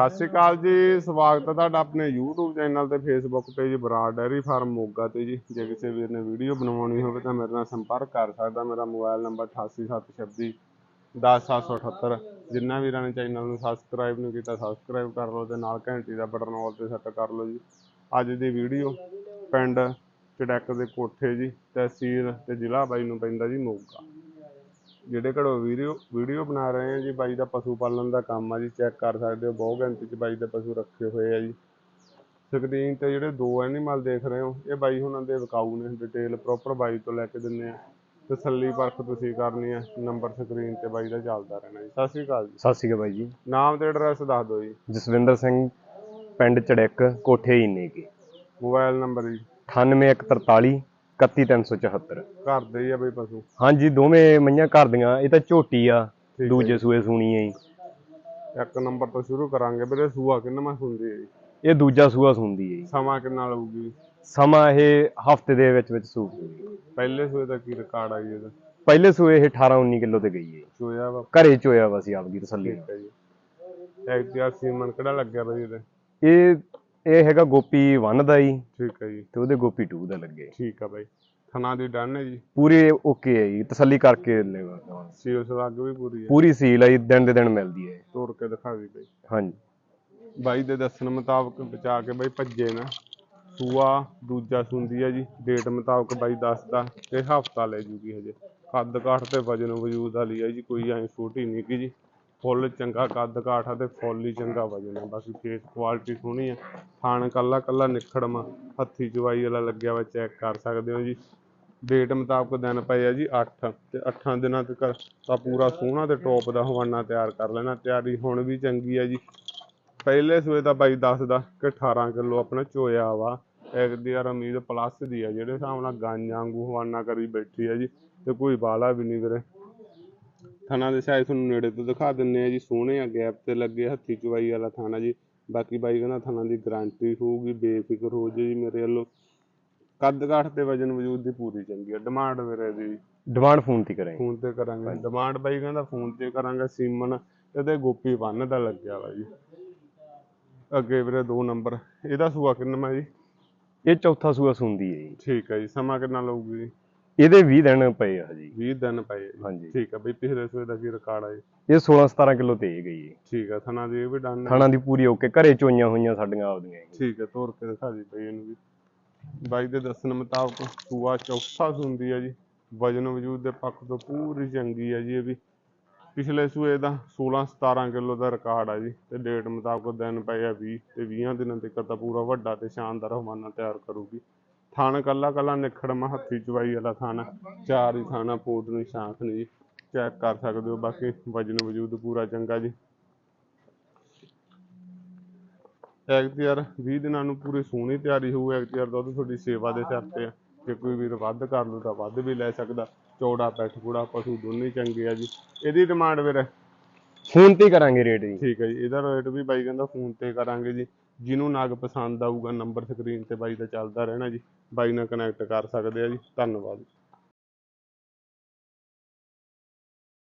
ਸਤਿ ਸ਼੍ਰੀ ਅਕਾਲ ਜੀ, ਸਵਾਗਤ ਹੈ ਤੁਹਾਡਾ ਆਪਣੇ YouTube ਚੈਨਲ ਤੇ, Facebook page Brar dairy farm Moga ਤੇ ਜੀ। ਜੇ ਕਿਸੇ ਵੀਰ ਨੇ ਵੀਡੀਓ ਬਣਵਾਉਣੀ ਹੋਵੇ ਤਾਂ ਮੇਰੇ ਨਾਲ ਸੰਪਰਕ ਕਰ ਸਕਦਾ। ਮੇਰਾ ਮੋਬਾਈਲ ਨੰਬਰ 8876 10778 ਜਿੰਨਾ ਵੀਰਾਂ ਨੇ ਚੈਨਲ ਨੂੰ ਸਬਸਕ੍ਰਾਈਬ ਨਹੀਂ ਕੀਤਾ ਸਬਸਕ੍ਰਾਈਬ ਕਰ ਲਓ ਤੇ ਨਾਲ ਘੰਟੀ ਦਾ ਬਟਨ ਆਲ ਤੇ ਸੈੱਟ ਕਰ ਲਓ ਜੀ। ਅੱਜ ਦੀ ਵੀਡੀਓ ਪਿੰਡ ਚੜੈਕ ਦੇ ਕੋਠੇ ਜੀ, ਤਹਿਸੀਲ ਤੇ ਜ਼ਿਲ੍ਹਾ ਬਾਈ ਨੂੰ ਪੈਂਦਾ ਜੀ ਮੋਗਾ। ਜਿਹੜੇ ਘੜੋ ਵੀਡੀਓ ਵੀਡੀਓ ਬਣਾ ਰਹੇ ਆ ਜੀ ਬਾਈ ਦਾ ਪਸ਼ੂ ਪਾਲਣ ਦਾ ਕੰਮ ਆ ਜੀ ਚੈੱਕ ਕਰ ਸਕਦੇ ਹੋ ਬਹੁਤ ਗਿਣਤੀ ਚ ਬਾਈ ਦੇ ਪਸ਼ੂ ਰੱਖੇ ਹੋਏ ਆ ਜੀ। ਸਕਰੀਨ ਤੇ ਜਿਹੜੇ ਦੋ ਐਨੀਮਲ ਦੇਖ ਰਹੇ ਹੋ ਇਹ ਬਾਈ ਹੁਣਾਂ ਦੇ ਵਿਕਾਊ ਨੇ ਡਿਟੇਲ ਪ੍ਰੋਪਰ ਬਾਈ ਤੋਂ ਲੈ ਕੇ ਦਿੰਨੇ ਆ। ਤਸੱਲੀ ਪਰਖ ਤੁਸੀਂ ਕਰਨੀ ਆ ਨੰਬਰ ਸਕਰੀਨ ਤੇ ਬਾਈ ਦਾ ਚੱਲਦਾ ਰਹਿਣਾ ਜੀ। ਸਤਿ ਸ਼੍ਰੀ ਅਕਾਲ ਜੀ। ਸਤਿ ਸ਼੍ਰੀ ਅਕਾਲ ਬਾਈ ਜੀ। ਨਾਮ ਤੇ ਐਡਰੈਸ ਦੱਸ ਦਿਓ ਜੀ। ਜਸਵਿੰਦਰ ਸਿੰਘ ਪਿੰਡ ਚੜੈਕ ਕੋਠੇ ਇੰਨੇ ਕੀ। ਮੋਬਾਈਲ ਨੰਬਰ ਜੀ। 98143 31374 ਘਰ ਦੇ ਹੀ ਆ ਬਈ ਪਸ਼ੂ। ਹਾਂਜੀ ਦੋਵੇਂ ਮਈਆਂ ਘਰ ਦੀਆਂ ਇਹ ਤਾਂ ਝੋਟੀ ਆ ਦੂਜੇ ਸੂਏ ਸੂਣੀ ਹੈ ਜੀ। ਇੱਕ ਨੰਬਰ ਤੋਂ ਸ਼ੁਰੂ ਕਰਾਂਗੇ ਵੀਰੇ ਸੂਆ ਕਿੰਨਾ ਮੈਂ ਹੁੰਦੀ ਹੈ ਇਹ ਦੂਜਾ ਸੂਆ ਸੂੰਦੀ ਹੈ ਜੀ। ਸਮਾਂ ਕਿੰਨਾ ਲਊਗੀ? ਸਮਾਂ ਇਹ ਹਫ਼ਤੇ ਦੇ ਵਿੱਚ ਵਿੱਚ ਸੂ ਪਹਿਲੇ ਸੂਏ ਦਾ ਕੀ ਰਿਕਾਰਡ ਆ ਜੀ ਇਹਦਾ? ਪਹਿਲੇ ਸੂਏ ਇਹ 18 19 ਕਿਲੋ ਤੇ ਗਈ ਹੈ ਚੋਇਆ ਵਾ? ਘਰੇ ਚੋਇਆ ਵਾ ਸੀ ਆਪਦੀ ਤਸੱਲੀ ਨਾਲ। ਠੀਕ ਹੈ ਜੀ। ਐਕਟਿਆ ਸੀਮਨ ਕਿਹੜਾ ਲੱਗਿਆ ਬਈ ਇਹਦੇ? ਇਹ ਇਹ ਹੈਗਾ ਗੋਪੀ 1 ਦਾ ਜੀ। ਠੀਕ ਹੈ ਜੀ। ਤੇ ਉਹਦੇ ਗੋਪੀ 2 ਦਾ ਲੱਗੇ। ਠੀਕ ਆ ਬਾਈ। ਥਣਾ ਦੀ ਡਨ ਹੈ ਜੀ। ਪੂਰੇ ਓਕੇ ਹੈ ਜੀ। ਤਸੱਲੀ ਕਰਕੇ ਲੈਵਾ ਸੀਲ ਸਲੱਗ ਵੀ ਪੂਰੀ ਹੈ। ਪੂਰੀ ਸੀਲ ਹੈ ਜੀ ਦਿਨ ਦੇ ਦਿਨ ਮਿਲਦੀ ਹੈ। ਤੋੜ ਕੇ ਦਿਖਾ ਦੀ ਬਈ। ਹਾਂਜੀ। ਬਾਈ ਦੇ ਦੱਸਣ ਮੁਤਾਬਕ ਬਚਾ ਕੇ ਬਾਈ ਭੱਜੇ ਨਾ। ਸੂਆ ਦੂਜਾ ਸੁੰਦੀ ਹੈ ਜੀ। ਡੇਟ ਮੁਤਾਬਕ ਬਾਈ ਦੱਸਦਾ ਇਹ ਹਫਤਾ ਲੈ ਜੂਗੀ ਹਜੇ। ਕੱਦ ਕਾਠ ਤੇ ਵਜਨ ਵਜੂਦ ਵਾਲੀ ਹੈ ਜੀ। ਕੋਈ ਐ ਛੋਟੀ ਨਹੀਂ ਗੀ ਜੀ। ਫੁੱਲ ਚੰਗਾ, ਕੱਦ ਕਾਠ ਆ ਤੇ ਫੁੱਲ ਹੀ ਚੰਗਾ ਵਜਨ ਆ ਬਾਕੀ ਫੇਸ ਕੁਆਲਿਟੀ ਸੋਹਣੀ ਆ। ਥਾਣ ਕੱਲਾ ਕੱਲਾ ਨਿਖੜਮਾ ਹੱਥੀ ਚਵਾਈ ਵਾਲਾ ਲੱਗਿਆ ਵਾ ਚੈੱਕ ਕਰ ਸਕਦੇ ਹੋ ਜੀ। ਡੇਟ ਮੁਤਾਬਕ ਦਿਨ ਪਏ ਆ ਜੀ 8 ਤੇ 8 ਦਿਨਾਂ ਤੱਕ ਤਾਂ ਪੂਰਾ ਸੋਹਣਾ ਤੇ ਟੌਪ ਦਾ ਹਵਾਨਾ ਤਿਆਰ ਕਰ ਲੈਣਾ। ਤਿਆਰੀ ਹੁਣ ਵੀ ਚੰਗੀ ਆ ਜੀ। ਪਹਿਲੇ ਸੂਏ ਦਾ ਬਾਈ ਦੱਸਦਾ ਕਿ 18 ਕਿਲੋ ਆਪਣਾ ਚੋਇਆ ਵਾ। ਇੱਕ ਦੀ ਯਾਰ ਉਮੀਦ ਪਲੱਸ ਦੀ ਆ। ਜਿਹੜੇ ਹਿਸਾਬ ਨਾਲ ਗਾਂਜਾਂ ਵਾਂਗੂ ਹਵਾਨਾ ਕਰੀ ਬੈਠੀ ਆ ਜੀ। ਤੇ ਕੋਈ ਬਾਲਾ ਵੀ ਨਹੀਂ ਵੀਰੇ। ਥਾਣਾ ਦੇ ਸਾਈਜ਼ ਤੁਹਾਨੂੰ ਨੇੜੇ ਤੋਂ ਦਿਖਾ ਦਿੰਨੇ ਆ ਜੀ ਸੋਹਣੇ ਆ ਗੈਪ ਤੇ ਲੱਗੇ ਹੱਥੀ ਚਵਾਈ ਵਾਲਾ ਥਾਣਾ ਜੀ। ਬਾਕੀ ਬਾਈ ਕਹਿੰਦਾ ਥਾਣਾ ਦੀ ਗਾਰੰਟੀ ਹੋਊਗੀ ਬੇਫਿਕਰ ਹੋ ਜੇ ਮੇਰੇ ਵੱਲੋਂ। ਕੱਦ ਕਾਠ ਤੇ ਵਜਨ ਵਜੂਦ ਦੀ ਪੂਰੀ ਚੰਗੀ ਆ ਡਿਮਾਂਡ ਵੀਰੇ ਦੀ। ਡਿਮਾਂਡ ਫੋਨ ਤੇ ਕਰਾਂਗੇ। ਫੋਨ ਤੇ ਕਰਾਂਗੇ ਡਿਮਾਂਡ ਬਾਈ ਕਹਿੰਦਾ ਫੋਨ ਤੇ ਕਰਾਂਗੇ ਸੀਮਨ ਇਹਦੇ ਗੋਪੀ ਬੰਨ ਦਾ ਲੱਗਿਆ ਵਾ ਜੀ। ਅੱਗੇ ਵੀਰੇ ਦੋ ਨੰਬਰ ਇਹਦਾ ਸੂਆ ਕਿੰਨਾ ਜੀ? ਇਹ ਚੌਥਾ ਸੂਆ ਸੁੰਦੀ ਹੈ ਜੀ। ਠੀਕ ਹੈ ਜੀ ਸਮਾਂ ਕਿੰਨਾ ਲਊਗੀ ਜੀ? ਇਹਦੇ 20 ਦਿਨ ਪਏ ਆ ਜੀ 20 ਦਿਨ ਪਏ ਆ ਜੀ। ਹਾਂਜੀ। ਠੀਕ ਹੈ ਬਈ ਪਿਛਲੇ ਸੂਏ ਦਾ ਕੀ ਰਿਕਾਰਡ ਆ ਜੀ ਇਹ 16 17 ਕਿਲੋ ਤੇ ਗਈ ਹੈ ਠੀਕ ਹੈ ਥਣਾ ਦੀ ਇਹ ਵੀ ਡਨ ਹੈ ਖਾਣਾ ਦੀ ਪੂਰੀ ਓਕੇ ਘਰੇ ਚੋਈਆਂ ਹੋਈਆਂ ਸਾਡੀਆਂ ਆਪਦੀਆਂ ਜੀ। ਠੀਕ ਹੈ ਤੋਰ ਕੇ ਦਿਖਾ ਦੀ ਬਈ ਇਹਨੂੰ ਵੀ। ਬਾਈ ਦੇ ਦੱਸਣ ਮੁਤਾਬਕ ਸੂਆ ਚੌਥਾ ਸੁੰਦੀ ਹੈ ਜੀ। ਵਜਨ ਵਜੂਦ ਦੇ ਪੱਖ ਤੋਂ ਪੂਰੀ ਚੰਗੀ ਹੈ ਜੀ ਇਹ ਵੀ। ਪਿਛਲੇ ਸੂਏ ਦਾ 16 17 ਕਿਲੋ ਦਾ ਰਿਕਾਰਡ ਆ ਜੀ। ਤੇ ਡੇਟ ਮੁਤਾਬਕ ਦਿਨ ਪਏ ਆ 20 ਤੇ 20 ਦਿਨਾਂ ਤੱਕ ਤਾਂ ਪੂਰਾ ਵੱਡਾ ਤੇ ਸ਼ਾਨਦਾਰ ਹਵਾਨਾ ਤਿਆਰ ਕਰੂਗੀ। ਥਣ ਕੱਲਾ ਕੱਲਾ ਨਿਖੜਮਾ ਹੱਥੀ ਚਵਾਈ ਵਾਲਾ ਥਣ ਚਾਰ ਹੀ ਥਾਣਾ ਪੋਟ ਨੂੰ ਸ਼ਾਂਖ ਨੂੰ ਜੀ। ਚੈੱਕ ਕਰ ਸਕਦੇ ਹੋ, ਬਾਕੀ ਵਜਨ ਵਜੂਦ ਪੂਰਾ ਚੰਗਾ ਜੀ। ਐਕਟੀਆਰ 20 ਦਿਨਾਂ ਨੂੰ ਪੂਰੀ ਸੋਹਣੀ ਤਿਆਰੀ ਹੋਊ। ਐਕਟੀਆਰ ਦੁੱਧ ਤੁਹਾਡੀ ਸੇਵਾ ਦੇ ਸਿਰ ਤੇ ਆ। ਜੇ ਕੋਈ ਵੀਰ ਵੱਧ ਕਰ ਲੂ ਤਾਂ ਵੱਧ ਵੀ ਲੈ ਸਕਦਾ। ਚੌੜਾ, ਪੈਠ ਪਸ਼ੂ ਦੋਨੇ ਚੰਗੇ ਆ ਜੀ। ਇਹਦੀ ਡਿਮਾਂਡ ਵੀਰ। ਫੋਨ ਤੇ ਹੀ ਕਰਾਂਗੇ ਰੇਟ ਜੀ। ਠੀਕ ਹੈ ਜੀ, ਇਹਦਾ ਰੇਟ ਵੀ ਬਾਈ ਕਹਿੰਦਾ ਫੋਨ ਤੇ ਕਰਾਂਗੇ ਜੀ। ਜਿਹਨੂੰ ਨਾਗ ਪਸੰਦ ਆਊਗਾ ਨੰਬਰ ਸਕਰੀਨ ਤੇ ਬਾਈ ਦਾ ਚੱਲਦਾ ਰਹਿਣਾ ਜੀ। ਬਾਈ ਨਾਲ ਕਨੈਕਟ ਕਰ ਸਕਦੇ ਆ ਜੀ। ਧੰਨਵਾਦ।